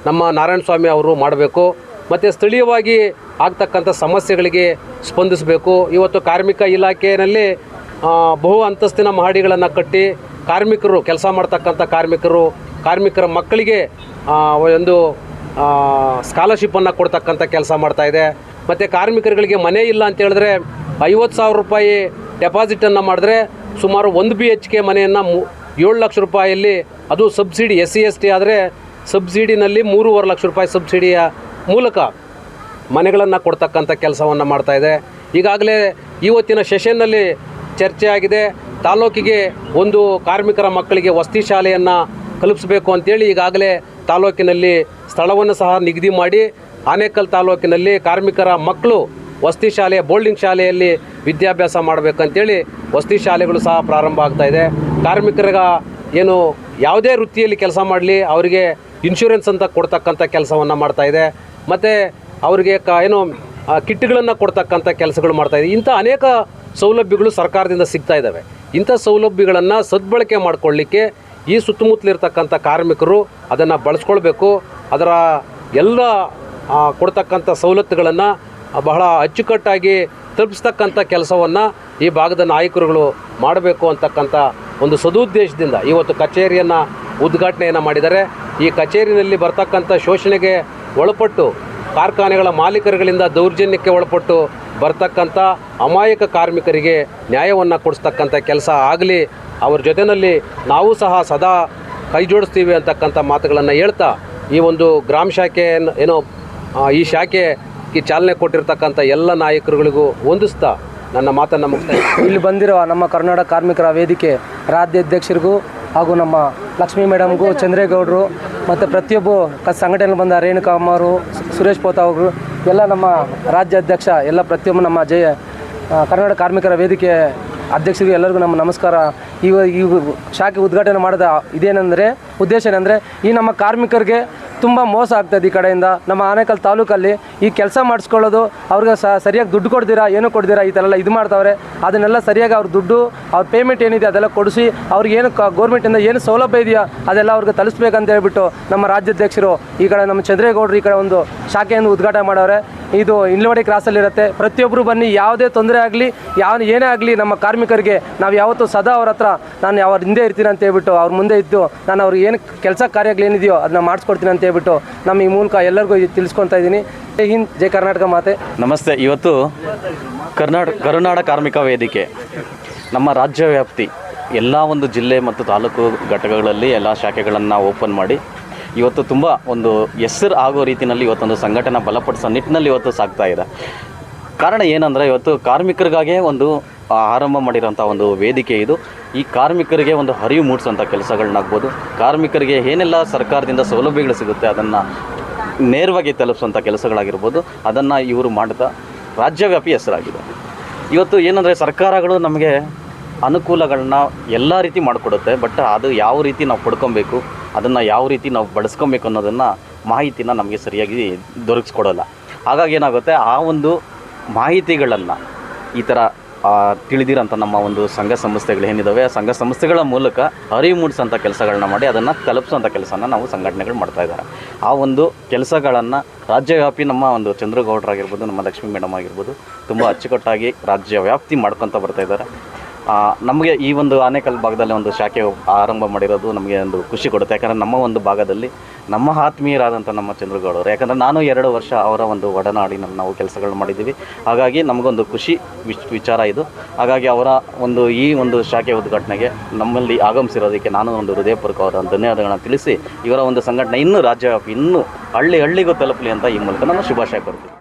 ನಮ್ಮ ನಾರಾಯಣ ಸ್ವಾಮಿ ಅವರು ಮಾಡಬೇಕು. ಮತ್ತು ಸ್ಥಳೀಯವಾಗಿ ಆಗ್ತಕ್ಕಂಥ ಸಮಸ್ಯೆಗಳಿಗೆ ಸ್ಪಂದಿಸಬೇಕು. ಇವತ್ತು ಕಾರ್ಮಿಕ ಇಲಾಖೆಯಲ್ಲಿ ಬಹು ಅಂತಸ್ತಿನ ಮಹಡಿಗಳನ್ನು ಕಟ್ಟಿ ಕಾರ್ಮಿಕರು, ಕೆಲಸ ಮಾಡ್ತಕ್ಕಂಥ ಕಾರ್ಮಿಕರು, ಕಾರ್ಮಿಕರ ಮಕ್ಕಳಿಗೆ ಒಂದು ಸ್ಕಾಲರ್ಶಿಪ್ಪನ್ನು ಕೊಡ್ತಕ್ಕಂಥ ಕೆಲಸ ಮಾಡ್ತಾಯಿದೆ ಮತ್ತು ಕಾರ್ಮಿಕರುಗಳಿಗೆ ಮನೆ ಇಲ್ಲ ಅಂತ ಹೇಳಿದ್ರೆ ಐವತ್ತು ಸಾವಿರ ರೂಪಾಯಿ ಡೆಪಾಸಿಟನ್ನು ಮಾಡಿದ್ರೆ ಸುಮಾರು ಒಂದು ಬಿ ಎಚ್ ಕೆ ಮನೆಯನ್ನು ಮು ಏಳು ಲಕ್ಷ ರೂಪಾಯಲ್ಲಿ ಅದು subsidy S C S T ಆದರೆ ಸಬ್ಸಿಡಿನಲ್ಲಿ ಮೂರುವರೆ ಲಕ್ಷ ರೂಪಾಯಿ ಸಬ್ಸಿಡಿಯ ಮೂಲಕ ಮನೆಗಳನ್ನು ಕೊಡ್ತಕ್ಕಂಥ ಕೆಲಸವನ್ನು ಮಾಡ್ತಾಯಿದೆ ಈಗಾಗಲೇ ಇವತ್ತಿನ ಸೆಷನ್ನಲ್ಲಿ ಚರ್ಚೆ ಆಗಿದೆ. ತಾಲೂಕಿಗೆ ಒಂದು ಕಾರ್ಮಿಕರ ಮಕ್ಕಳಿಗೆ ವಸತಿ ಶಾಲೆಯನ್ನು ಕಲ್ಪಿಸಬೇಕು ಅಂತೇಳಿ ಈಗಾಗಲೇ ತಾಲೂಕಿನಲ್ಲಿ ಸ್ಥಳವನ್ನು ಸಹ ನಿಗದಿ ಮಾಡಿ, ಆನೇಕಲ್ ತಾಲೂಕಿನಲ್ಲಿ ಕಾರ್ಮಿಕರ ಮಕ್ಕಳು ವಸತಿ ಶಾಲೆಯ ಬೋಲ್ಡಿಂಗ್ ಶಾಲೆಯಲ್ಲಿ ವಿದ್ಯಾಭ್ಯಾಸ ಮಾಡಬೇಕಂತೇಳಿ ವಸತಿ ಶಾಲೆಗಳು ಸಹ ಪ್ರಾರಂಭ ಆಗ್ತಾ ಇದೆ. ಕಾರ್ಮಿಕರಿಗ ಏನು ಯಾವುದೇ ವೃತ್ತಿಯಲ್ಲಿ ಕೆಲಸ ಮಾಡಲಿ, ಅವರಿಗೆ ಇನ್ಶೂರೆನ್ಸ್ ಅಂತ ಕೊಡ್ತಕ್ಕಂಥ ಕೆಲಸವನ್ನು ಇದೆ. ಮತ್ತು ಅವರಿಗೆ ಕ ಏನು ಕಿಟ್ಗಳನ್ನು ಕೊಡ್ತಕ್ಕಂಥ ಕೆಲಸಗಳು ಮಾಡ್ತಾ ಇದೆ. ಇಂಥ ಅನೇಕ ಸೌಲಭ್ಯಗಳು ಸರ್ಕಾರದಿಂದ ಸಿಗ್ತಾ ಇದ್ದಾವೆ ಇಂಥ ಸೌಲಭ್ಯಗಳನ್ನು ಸದ್ಬಳಕೆ ಮಾಡಿಕೊಳ್ಳಿಕ್ಕೆ ಈ ಸುತ್ತಮುತ್ತಲಿರ್ತಕ್ಕಂಥ ಕಾರ್ಮಿಕರು ಅದನ್ನು ಬಳಸ್ಕೊಳ್ಬೇಕು. ಅದರ ಎಲ್ಲ ಕೊಡ್ತಕ್ಕಂಥ ಸವಲತ್ತುಗಳನ್ನು ಬಹಳ ಅಚ್ಚುಕಟ್ಟಾಗಿ ತಲುಪಿಸ್ತಕ್ಕಂಥ ಕೆಲಸವನ್ನು ಈ ಭಾಗದ ನಾಯಕರುಗಳು ಮಾಡಬೇಕು ಅಂತಕ್ಕಂಥ ಒಂದು ಸದುದ್ದೇಶದಿಂದ ಇವತ್ತು ಕಚೇರಿಯನ್ನು ಉದ್ಘಾಟನೆಯನ್ನು ಮಾಡಿದ್ದಾರೆ. ಈ ಕಚೇರಿನಲ್ಲಿ ಬರ್ತಕ್ಕಂಥ ಶೋಷಣೆಗೆ ಒಳಪಟ್ಟು ಕಾರ್ಖಾನೆಗಳ ಮಾಲೀಕರುಗಳಿಂದ ದೌರ್ಜನ್ಯಕ್ಕೆ ಒಳಪಟ್ಟು ಬರ್ತಕ್ಕಂಥ ಅಮಾಯಕ ಕಾರ್ಮಿಕರಿಗೆ ನ್ಯಾಯವನ್ನು ಕೊಡಿಸ್ತಕ್ಕಂಥ ಕೆಲಸ ಆಗಲಿ ಅವ್ರ ಜೊತೆಯಲ್ಲಿ ನಾವು ಸಹ ಸದಾ ಕೈ ಜೋಡಿಸ್ತೀವಿ ಅಂತಕ್ಕಂಥ ಮಾತುಗಳನ್ನು ಹೇಳ್ತಾ ಈ ಒಂದು ಗ್ರಾಮ ಶಾಖೆ ಏನೋ ಆ, ಈ ಚಾಲನೆ ಕೊಟ್ಟಿರ್ತಕ್ಕಂಥ ಎಲ್ಲ ನಾಯಕರುಗಳಿಗೂ ಹೊಂದಿಸ್ತಾ ನನ್ನ ಮಾತನ್ನು ಮುಕ್ತಾಯ ಇಲ್ಲಿ ಬಂದಿರುವ ನಮ್ಮ ಕರ್ನಾಟಕ ಕಾರ್ಮಿಕರ ವೇದಿಕೆ ರಾಜ್ಯಾಧ್ಯಕ್ಷರಿಗೂ ಹಾಗೂ ನಮ್ಮ ಲಕ್ಷ್ಮೀ ಮೇಡಮ್ಗೂ ಚಂದ್ರೇಗೌಡರು ಮತ್ತು ಪ್ರತಿಯೊಬ್ಬ ಕ ಸಂಘಟನೆಯಲ್ಲಿ ಬಂದ ರೇಣುಕಾ ಅಮ್ಮವರು ಸುರೇಶ್ ಪೋತ ಅವರು, ಎಲ್ಲ ನಮ್ಮ ರಾಜ್ಯಾಧ್ಯಕ್ಷ, ಎಲ್ಲ ಪ್ರತಿಯೊಬ್ಬ ನಮ್ಮ ಜಯ ಕರ್ನಾಟಕ ಕಾರ್ಮಿಕರ ವೇದಿಕೆ ಅಧ್ಯಕ್ಷರಿಗೂ ಎಲ್ಲರಿಗೂ ನಮ್ಮ ನಮಸ್ಕಾರ. ಇವ ಈ ಶಾಖೆ ಉದ್ಘಾಟನೆ ಮಾಡಿದ ಇದೇನೆಂದರೆ, ಉದ್ದೇಶ ಏನಂದರೆ, ಈ ನಮ್ಮ ಕಾರ್ಮಿಕರಿಗೆ ತುಂಬ ಮೋಸ ಆಗ್ತದೆ ಈ ಕಡೆಯಿಂದ. ನಮ್ಮ ಆನೇಕಲ್ ತಾಲೂಕಲ್ಲಿ ಈ ಕೆಲಸ ಮಾಡಿಸ್ಕೊಳ್ಳೋದು ಅವ್ರಿಗೆ ಸರಿಯಾಗಿ ದುಡ್ಡು ಕೊಡ್ತೀರಾ, ಏನು ಕೊಡ್ತೀರಾ, ಈ ಥರ ಇದು ಮಾಡ್ತಾವ್ರೆ. ಅದನ್ನೆಲ್ಲ ಸರಿಯಾಗಿ ಅವ್ರ ದುಡ್ಡು, ಅವ್ರ ಪೇಮೆಂಟ್ ಏನಿದೆ ಅದೆಲ್ಲ ಕೊಡಿಸಿ ಅವ್ರಿಗೆ ಏನು ಗೌರ್ಮೆಂಟಿಂದ ಏನು ಸೌಲಭ್ಯ ಇದೆಯಾ ಅದೆಲ್ಲ ಅವ್ರಿಗೆ ತಲುಪಿಸ್ಬೇಕಂತ ಹೇಳ್ಬಿಟ್ಟು ನಮ್ಮ ರಾಜ್ಯಾಧ್ಯಕ್ಷರು ಈ ಕಡೆ ನಮ್ಮ ಚಂದ್ರೇಗೌಡರು ಈ ಕಡೆ ಒಂದು ಶಾಖೆಯನ್ನು ಉದ್ಘಾಟನೆ ಮಾಡವ್ರೆ ಇದು ಇನ್ಲವಾಡಿ ಕ್ರಾಸಲ್ಲಿರುತ್ತೆ ಪ್ರತಿಯೊಬ್ಬರು ಬನ್ನಿ, ಯಾವುದೇ ತೊಂದರೆ ಆಗಲಿ ಯಾವ ಏನೇ ಆಗಲಿ ನಮ್ಮ ಕಾರ್ಮಿಕರಿಗೆ ನಾವು ಯಾವತ್ತೂ ಸದಾ ಅವ್ರ ಹತ್ರ ನಾನು ಅವ್ರ ಹಿಂದೆ ಇರ್ತೀನಿ ಅಂತ ಹೇಳ್ಬಿಟ್ಟು ಅವ್ರ ಮುಂದೆ ಇದ್ದು ನಾನು ಅವ್ರಿಗೆ ಏನು ಕೆಲಸ ಕಾರ್ಯಗಳು ಏನಿದೆಯೋ ಅದನ್ನ ಮಾಡಿಸ್ಕೊಡ್ತೀನಿ ಅಂತ ಹೇಳ್ಬಿಟ್ಟು ನಮ್ಮ ಈ ಮೂಲಕ ಎಲ್ಲರಿಗೂ ತಿಳಿಸ್ಕೊತಾ ಇದ್ದೀನಿ. ಜೈ ಹಿಂದ್, ಜೈ ಕರ್ನಾಟಕ ಮಾತೆ. ನಮಸ್ತೆ, ಇವತ್ತು ಕರ್ನಾಟಕ ಕರುನಾಡ ಕಾರ್ಮಿಕ ವೇದಿಕೆ, ನಮ್ಮ ರಾಜ್ಯ ವ್ಯಾಪ್ತಿ, ಎಲ್ಲ ಒಂದು ಜಿಲ್ಲೆ ಮತ್ತು ತಾಲೂಕು ಘಟಕಗಳಲ್ಲಿ ಎಲ್ಲ ಶಾಖೆಗಳನ್ನು ಓಪನ್ ಮಾಡಿ, ಇವತ್ತು ತುಂಬ ಒಂದು ಹೆಸರು ಆಗೋ ರೀತಿಯಲ್ಲಿ ಇವತ್ತೊಂದು ಸಂಘಟನೆ ಬಲಪಡಿಸೋ ನಿಟ್ಟಿನಲ್ಲಿ ಇವತ್ತು ಸಾಗ್ತಾ ಇದೆ. ಕಾರಣ ಏನಂದರೆ, ಇವತ್ತು ಕಾರ್ಮಿಕರಿಗಾಗೇ ಒಂದು ಆರಂಭ ಮಾಡಿರೋಂಥ ಒಂದು ವೇದಿಕೆ ಇದು. ಈ ಕಾರ್ಮಿಕರಿಗೆ ಒಂದು ಅರಿವು ಮೂಡಿಸುವಂಥ ಕೆಲಸಗಳನ್ನಾಗ್ಬೋದು. ಕಾರ್ಮಿಕರಿಗೆ ಏನೆಲ್ಲ ಸರ್ಕಾರದಿಂದ ಸೌಲಭ್ಯಗಳು ಸಿಗುತ್ತೆ ಅದನ್ನು ನೇರವಾಗಿ ತಲುಪಿಸುವಂಥ ಕೆಲಸಗಳಾಗಿರ್ಬೋದು. ಅದನ್ನು ಇವರು ಮಾಡಿದ ರಾಜ್ಯವ್ಯಾಪಿ ಹೆಸರಾಗಿದೆ. ಇವತ್ತು ಏನಂದರೆ ಸರ್ಕಾರಗಳು ನಮಗೆ ಅನುಕೂಲಗಳನ್ನ ಎಲ್ಲ ರೀತಿ ಮಾಡಿಕೊಡುತ್ತೆ. ಬಟ್ ಅದು ಯಾವ ರೀತಿ ನಾವು ಪಡ್ಕೊಬೇಕು, ಅದನ್ನು ಯಾವ ರೀತಿ ನಾವು ಬಳಸ್ಕೊಬೇಕು ಅನ್ನೋದನ್ನು ಮಾಹಿತಿನ ನಮಗೆ ಸರಿಯಾಗಿ ದೊರಕಿಸ್ಕೊಡೋಲ್ಲ. ಹಾಗಾಗಿ ಏನಾಗುತ್ತೆ, ಆ ಒಂದು ಮಾಹಿತಿಗಳನ್ನು ಈ ಥರ ತಿಳಿದಿರೋಂಥ ನಮ್ಮ ಒಂದು ಸಂಘ ಸಂಸ್ಥೆಗಳು ಏನಿದ್ದಾವೆ ಆ ಸಂಘ ಸಂಸ್ಥೆಗಳ ಮೂಲಕ ಅರಿವು ಮೂಡಿಸೋಂಥ ಕೆಲಸಗಳನ್ನ ಮಾಡಿ ಅದನ್ನು ತಲುಪಿಸೋಂಥ ಕೆಲಸನ ನಾವು ಸಂಘಟನೆಗಳು ಮಾಡ್ತಾ ಇದ್ದಾರೆ. ಆ ಒಂದು ಕೆಲಸಗಳನ್ನು ರಾಜ್ಯವ್ಯಾಪಿ ನಮ್ಮ ಒಂದು ಚಂದ್ರಗೌಡರಾಗಿರ್ಬೋದು, ನಮ್ಮ ಲಕ್ಷ್ಮೀ ಮೇಡಮ್ ಆಗಿರ್ಬೋದು, ತುಂಬ ಅಚ್ಚುಕಟ್ಟಾಗಿ ರಾಜ್ಯ ವ್ಯಾಪ್ತಿ ಮಾಡ್ಕೊತ ಬರ್ತಾ ಇದ್ದಾರೆ. ನಮಗೆ ಈ ಒಂದು ಆನೇಕಲ್ ಭಾಗದಲ್ಲಿ ಒಂದು ಶಾಖೆ ಆರಂಭ ಮಾಡಿರೋದು ನಮಗೆ ಒಂದು ಖುಷಿ ಕೊಡುತ್ತೆ. ಯಾಕಂದರೆ ನಮ್ಮ ಒಂದು ಭಾಗದಲ್ಲಿ ನಮ್ಮ ಆತ್ಮೀಯರಾದಂಥ ನಮ್ಮ ಚಂದ್ರಗೌಡರು. ಯಾಕಂದರೆ ನಾನು ಎರಡು ವರ್ಷ ಅವರ ಒಂದು ಒಡನಾಡಿನಲ್ಲಿ ನಾವು ಕೆಲಸಗಳು ಮಾಡಿದ್ದೀವಿ. ಹಾಗಾಗಿ ನಮಗೊಂದು ಖುಷಿ ವಿಚ್, ವಿಚಾರ ಇದು. ಹಾಗಾಗಿ ಅವರ ಒಂದು ಈ ಒಂದು ಶಾಖೆ ಉದ್ಘಾಟನೆಗೆ ನಮ್ಮಲ್ಲಿ ಆಗಮಿಸಿರೋದಕ್ಕೆ ನಾನು ಒಂದು ಹೃದಯಪೂರ್ವಕವಾದ ಧನ್ಯವಾದಗಳನ್ನು ತಿಳಿಸಿ ಇವರ ಒಂದು ಸಂಘಟನೆ ಇನ್ನೂ ರಾಜ್ಯವ್ಯಾಪಿ, ಇನ್ನೂ ಹಳ್ಳಿ ಹಳ್ಳಿಗೂ ತಲುಪಲಿ ಅಂತ ಈ ಮೂಲಕ ನಾನು ಶುಭಾಶಯ ಕೊಡ್ತೀನಿ